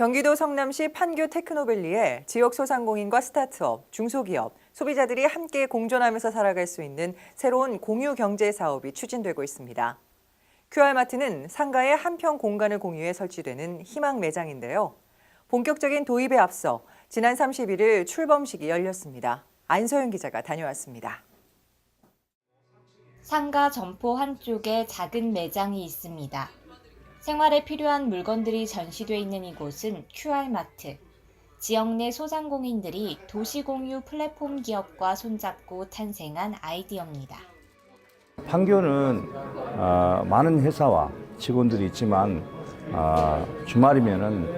경기도 성남시 판교 테크노밸리에 지역 소상공인과 스타트업, 중소기업, 소비자들이 함께 공존하면서 살아갈 수 있는 새로운 공유 경제 사업이 추진되고 있습니다. QR마트는 상가의 한평 공간을 공유해 설치되는 희망 매장인데요. 본격적인 도입에 앞서 지난 31일 출범식이 열렸습니다. 안소영 기자가 다녀왔습니다. 상가 점포 한쪽에 작은 매장이 있습니다. 생활에 필요한 물건들이 전시돼 있는 이곳은 QR마트. 지역 내 소상공인들이 도시공유 플랫폼 기업과 손잡고 탄생한 아이디어입니다. 판교는 어, 많은 회사와 직원들이 있지만 어, 주말이면은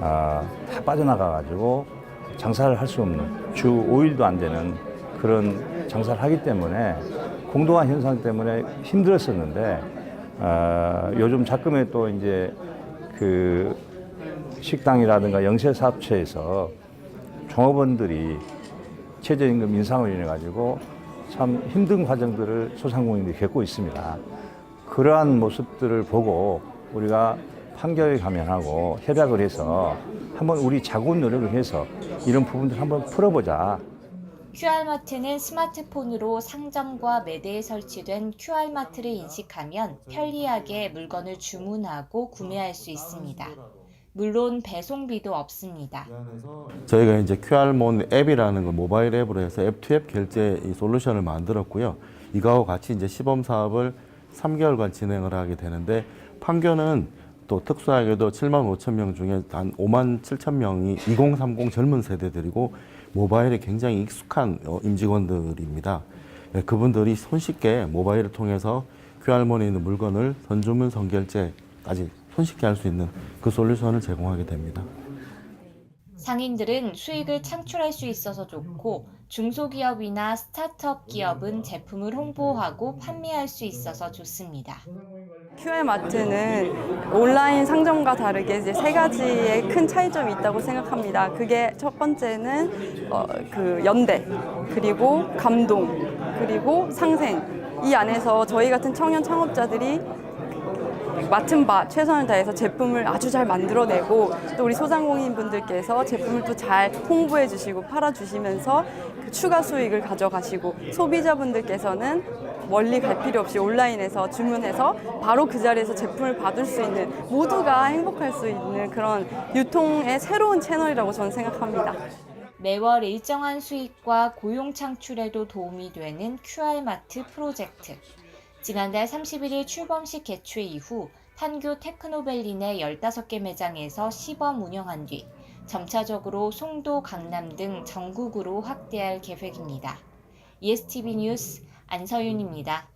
어, 다 빠져나가 가지고 장사를 할 수 없는 주 5일도 안 되는 그런 장사를 하기 때문에 공동화 현상 때문에 힘들었었는데 어, 요즘 자금에 또 이제 그 식당이라든가 영세사업체에서 종업원들이 최저임금 인상을 인해 가지고 참 힘든 과정들을 소상공인들이 겪고 있습니다. 그러한 모습들을 보고 우리가 판교에 가면하고 협약을 해서 한번 우리 자군 노력을 해서 이런 부분들 한번 풀어보자. QR마트는 스마트폰으로 상점과 매대에 설치된 QR마트를 인식하면 편리하게 물건을 주문하고 구매할 수 있습니다. 물론 배송비도 없습니다. 저희가 이제 QR몬 앱이라는 거 모바일 앱으로 해서 앱투앱 결제 이 솔루션을 만들었고요. 이거하고 같이 이제 시범 사업을 3개월간 진행을 하게 되는데 판교는 또 특수하게도 7만 5천 명 중에 단 5만 7천 명이 2030 젊은 세대들이고 모바일에 굉장히 익숙한 어, 임직원들입니다. 예, 그분들이 손쉽게 모바일을 통해서 QR몬에 있는 물건을 선주문, 선결제까지 손쉽게 할 수 있는 그 솔루션을 제공하게 됩니다. 상인들은 수익을 창출할 수 있어서 좋고 중소기업이나 스타트업 기업은 제품을 홍보하고 판매할 수 있어서 좋습니다. QR마트는 온라인 상점과 다르게 이제 세 가지의 큰 차이점이 있다고 생각합니다. 그게 첫 번째는 어, 그 연대, 그리고 감동, 그리고 상생. 이 안에서 저희 같은 청년 창업자들이 맡은 바 최선을 다해서 제품을 아주 잘 만들어내고 또 우리 소상공인 분들께서 제품을 또 잘 홍보해 주시고 팔아 주시면서 그 추가 수익을 가져가시고 소비자분들께서는 멀리 갈 필요 없이 온라인에서 주문해서 바로 그 자리에서 제품을 받을 수 있는 모두가 행복할 수 있는 그런 유통의 새로운 채널이라고 저는 생각합니다. 매월 일정한 수익과 고용 창출에도 도움이 되는 QR마트 프로젝트. 지난달 31일 출범식 개최 이후 판교 테크노밸리 내 15개 매장에서 시범 운영한 뒤 점차적으로 송도, 강남 등 전국으로 확대할 계획입니다. ESTV 뉴스 안서윤입니다.